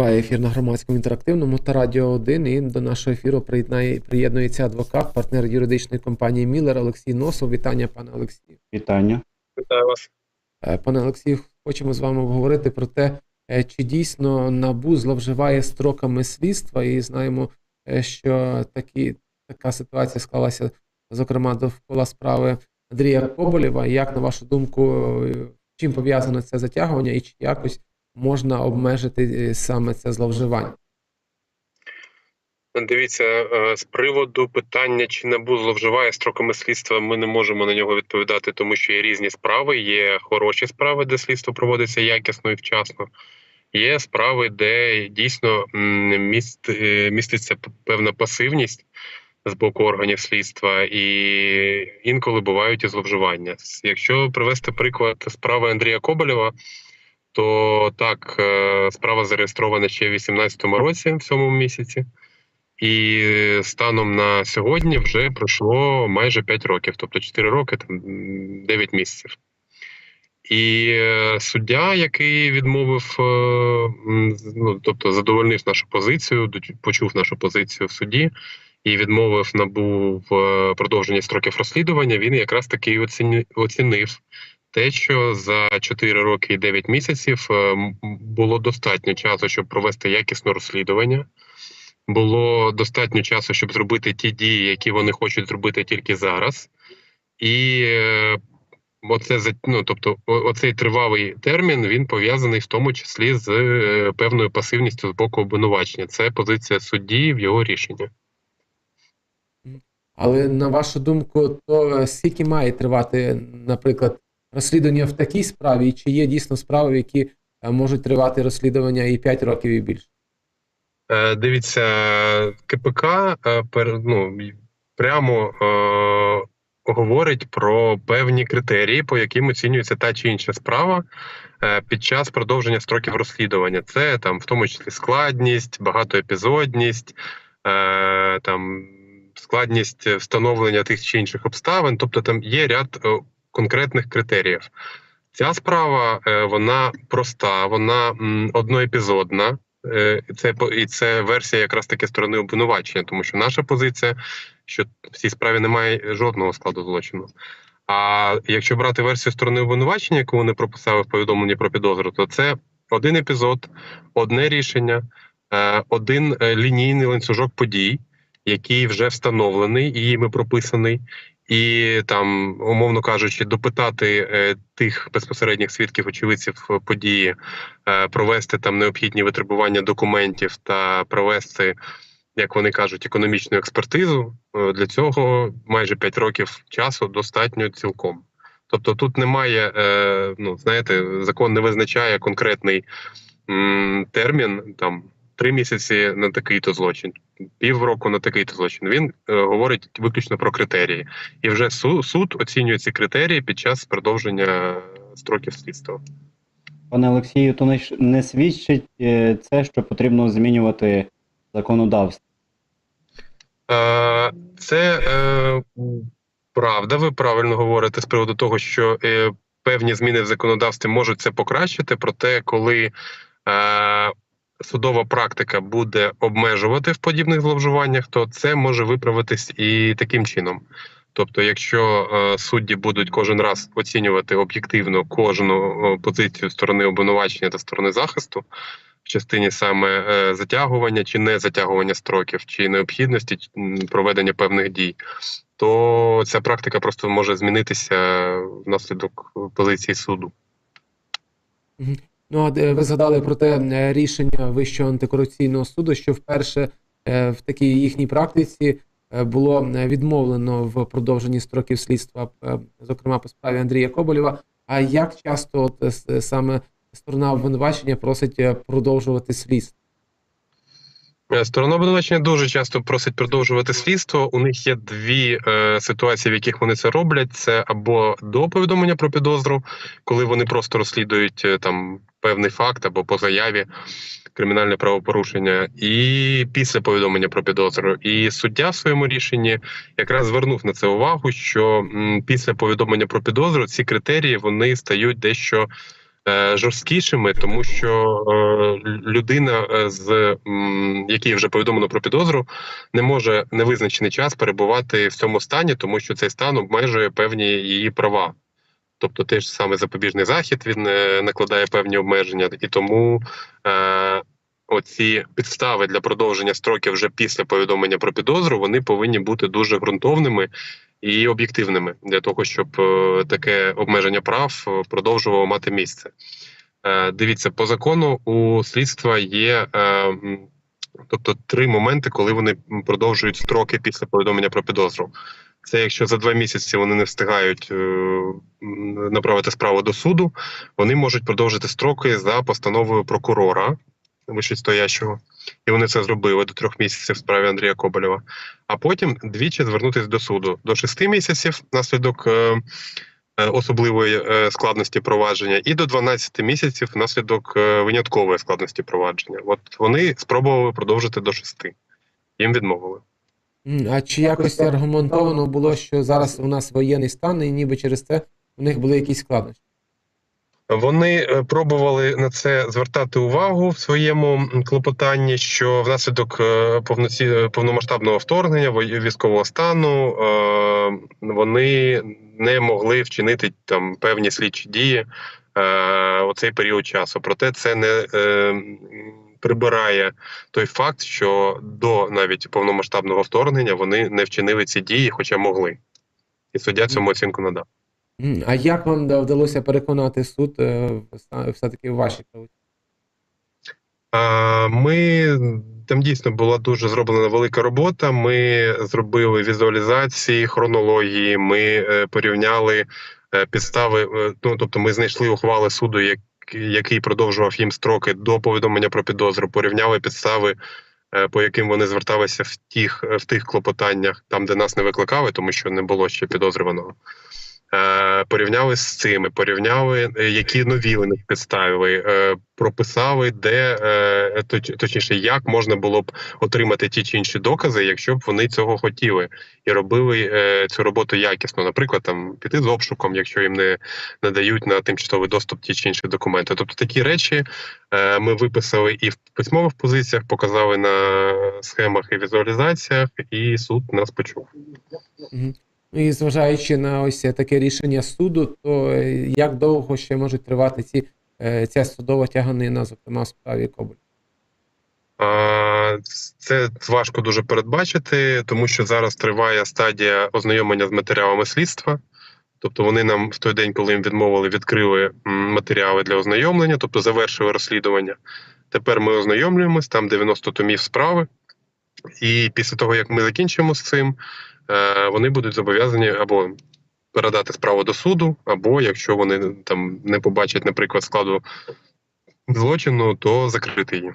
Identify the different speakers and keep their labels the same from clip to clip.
Speaker 1: Триває ефір на громадському інтерактивному та Радіо 1. І до нашого ефіру приєднає, приєднується адвокат, партнер юридичної компанії Міллер Олексій Носов. Вітання, пане Олексію.
Speaker 2: Вітання.
Speaker 3: Вітаю вас.
Speaker 1: Е, Пане Олексію, хочемо з вами обговорити про те, е, чи дійсно НАБУ зловживає строками слідства, і знаємо, е, що такі, така ситуація склалася, зокрема, довкола справи Андрія Коболєва. Як, на вашу думку, чим пов'язане це затягування, і чи якось можна обмежити е, саме це зловживання?
Speaker 3: Дивіться, е, з приводу питання, чи НАБУ зловживає строками слідства, ми не можемо на нього відповідати, тому що є різні справи. Є хороші справи, де слідство проводиться якісно і вчасно. Є справи, де дійсно міст, е, міститься певна пасивність з боку органів слідства, і інколи бувають і зловживання. Якщо привести приклад справи Андрія Коболєва, то так, е, справа зареєстрована ще в 2018 році, в цьому місяці. І станом на сьогодні вже пройшло майже 5 років, тобто 4 роки, там м, 9 місяців. І е, суддя, який відмовив, е, ну, тобто задовольнив нашу позицію, почув нашу позицію в суді і відмовив набу в е, строків розслідування, він якраз таки оцінив те, що за 4 роки і 9 місяців е, було достатньо часу, щоб провести якісне розслідування було достатньо часу, щоб зробити ті дії, які вони хочуть зробити тільки зараз. І е, оце ну, тобто, оцей тривалий термін він пов'язаний в тому числі з е, певною пасивністю з боку обвинувачення. Це позиція судді в його рішенні.
Speaker 1: Але на вашу думку, то скільки має тривати, наприклад, розслідування в такій справі, чи є дійсно справи, які е, можуть тривати розслідування і 5 років і більше?
Speaker 3: Е, Дивіться, КПК е, ну, прямо говорить про певні критерії, по яким оцінюється та чи інша справа під час продовження строків розслідування. Це там в тому числі складність, багатоепізодність, е, там складність встановлення тих чи інших обставин. Тобто там є ряд конкретних критеріїв. Ця справа е, вона проста, вона одноепізодна. Е, Це і це версія якраз таки сторони обвинувачення, тому що наша позиція, що в цій справі немає жодного складу злочину. А якщо брати версію сторони обвинувачення, яку вони прописали в повідомленні про підозру, то це один епізод, одне рішення, е, один лінійний ланцюжок подій, який вже встановлений і їми прописаний. І там, умовно кажучи, допитати е, тих безпосередніх свідків очевидців події, е, провести там необхідні витребування документів та провести, як вони кажуть, економічну експертизу. Е, Для цього майже 5 років часу достатньо цілком. Тобто тут немає, ну знаєте, закон не визначає конкретний термін там. Три місяці на такий-то злочин, півроку на такий-то злочин. Він е, говорить виключно про критерії, і вже су- суд оцінює ці критерії під час продовження строків слідства.
Speaker 2: Пане Олексію, то не, не свідчить е, це, що потрібно змінювати законодавство.
Speaker 3: Е, Це е, правда, ви правильно говорите з приводу того, що е, певні зміни в законодавстві можуть це покращити. Проте, коли е, судова практика буде обмежувати в подібних зловживаннях, то це може виправитись і таким чином. Тобто, якщо е, судді будуть кожен раз оцінювати об'єктивно кожну е, позицію сторони обвинувачення та сторони захисту, в частині саме е, затягування чи не затягування строків, чи необхідності проведення певних дій, то ця практика просто може змінитися внаслідок позиції суду.
Speaker 1: Ну, а е, ви згадали про те е, рішення Вищого антикорупційного суду, що вперше е, в такій їхній практиці було відмовлено в продовженні строків слідства, зокрема по справі Андрія Коболєва. А як часто от, саме сторона обвинувачення просить продовжувати слідство?
Speaker 3: Сторона обвинувачення дуже часто просить продовжувати слідство. У них є дві е, ситуації, в яких вони це роблять: це або до повідомлення про підозру, коли вони просто розслідують е, там певний факт або по заяві кримінальне правопорушення, і після повідомлення про підозру. І суддя в своєму рішенні якраз звернув на це увагу, що після повідомлення про підозру ці критерії вони стають дещо е, жорсткішими, тому що е, людина, е, з якій вже повідомлено про підозру, не може невизначений час перебувати в цьому стані, тому що цей стан обмежує певні її права. Тобто, той ж саме запобіжний захід він е, накладає певні обмеження, і тому е, оці підстави для продовження строків вже після повідомлення про підозру вони повинні бути дуже ґрунтовними і об'єктивними для того, щоб е, таке обмеження прав е, продовжувало мати місце. Е, Дивіться, по закону у слідства є. е, Тобто три моменти, коли вони продовжують строки після повідомлення про підозру. Це якщо за два місяці вони не встигають е, направити справу до суду, вони можуть продовжити строки за постановою прокурора вищестоящого. І вони це зробили до трьох місяців в справі Андрія Коболєва. А потім двічі звернутися до суду до шести місяців внаслідок е, е, особливої складності провадження, і до 12 місяців внаслідок виняткової складності провадження. От вони спробували продовжити до шести. Їм відмовили.
Speaker 1: А чи якось аргументовано було, що зараз у нас воєнний стан, і ніби через це у них були якісь складнощі?
Speaker 3: Вони е, пробували на це звертати увагу в своєму клопотанні, що внаслідок е, повноці... е, повномасштабного вторгнення військового стану вони не могли вчинити там певні слідчі дії у цей період часу. Проте це не прибирає той факт, що до навіть повномасштабного вторгнення вони не вчинили ці дії, хоча могли. І суддя цьому оцінку надав.
Speaker 1: А як вам вдалося переконати суд е, в- са- все-таки в вашій правоті?
Speaker 3: Ми там дійсно була дуже зроблена велика робота. Ми зробили візуалізації, хронології. Ми е, порівняли е, підстави. Ну тобто, ми знайшли ухвали суду, як, який продовжував їм строки до повідомлення про підозру. Порівняли підстави, е, по яким вони зверталися в тих в тих клопотаннях, там де нас не викликали, тому що не було ще підозрюваного. Е, порівняли з цими, порівняли, е, які нові вони підставили, е, прописали, де точніше, як можна було б отримати ті чи інші докази, якщо б вони цього хотіли, і робили цю роботу якісно. Наприклад, там піти з обшуком, якщо їм не надають на тимчасовий доступ ті чи інші документи. Тобто такі речі ми виписали і в письмових позиціях, показали на схемах і візуалізаціях, і суд нас почув.
Speaker 1: І зважаючи на ось таке рішення суду, то е, як довго ще можуть тривати ці, е, ця судова тяганина, зокрема в справі Коболь?
Speaker 3: Це важко дуже передбачити, тому що зараз триває стадія ознайомлення з матеріалами слідства. Тобто вони нам в той день, коли їм відмовили, відкрили матеріали для ознайомлення, тобто завершили розслідування. Тепер ми ознайомлюємось, там 90 томів справи. І після того, як ми закінчимо з цим, вони будуть зобов'язані або передати справу до суду, або якщо вони там не побачать, наприклад, складу злочину, то закрити її.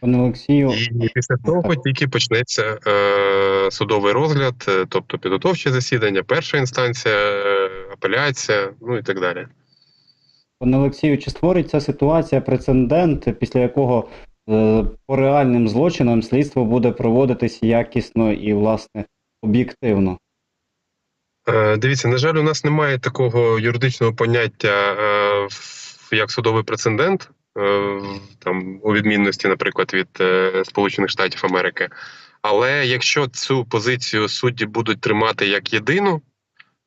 Speaker 2: Пане Олексію,
Speaker 3: І після того тільки почнеться е, судовий розгляд, е, тобто підготовче засідання, перша інстанція, е, апеляція, ну і так далі.
Speaker 2: пане Олексію, чи створить ця ситуація прецедент, після якого е, по реальним злочинам слідство буде проводитись якісно і, власне, об'єктивно?
Speaker 3: Е, дивіться, на жаль, у нас немає такого юридичного поняття, е, як судовий прецедент, е, там у відмінності, наприклад, від Сполучених Штатів Америки. Але якщо цю позицію судді будуть тримати як єдину,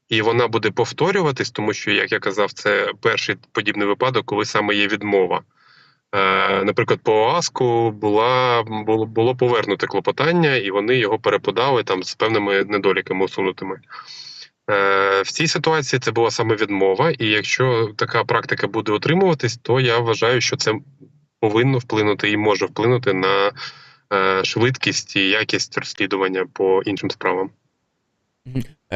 Speaker 3: і вона буде повторюватись, тому що, як я казав, це перший подібний випадок, коли саме є відмова. Е, Наприклад, по ОАСКу була було, було повернуте клопотання, і вони його переподали там з певними недоліками усунутими. Е, В цій ситуації це була саме відмова, і якщо така практика буде отримуватись, то я вважаю, що це повинно вплинути і може вплинути на е, швидкість і якість розслідування по іншим справам.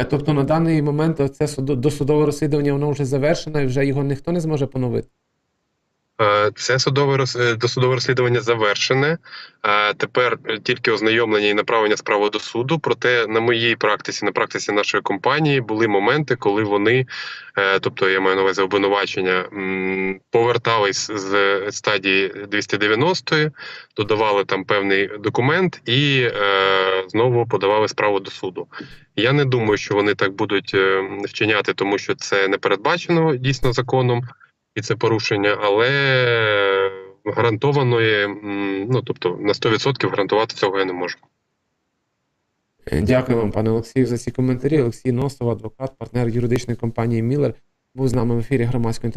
Speaker 1: Тобто на даний момент це досудове розслідування воно вже завершено і вже його ніхто не зможе поновити.
Speaker 3: Е, Це судове е, досудове розслідування завершене. Е, Тепер тільки ознайомлення і направлення справи до суду. Проте на моїй практиці, на практиці нашої компанії, були моменти, коли вони, тобто я маю на увазі обвинувачення, повертались з стадії 290, додавали там певний документ і знову подавали справу до суду. Я не думаю, що вони так будуть вчиняти, тому що це не передбачено дійсно законом. І це порушення, але гарантованої, ну тобто на 100% гарантувати цього я не можу.
Speaker 1: Е, Дякую вам, пане Олексію, за ці коментарі. Олексій Носов, адвокат, партнер юридичної компанії Міллер, був з нами в ефірі громадського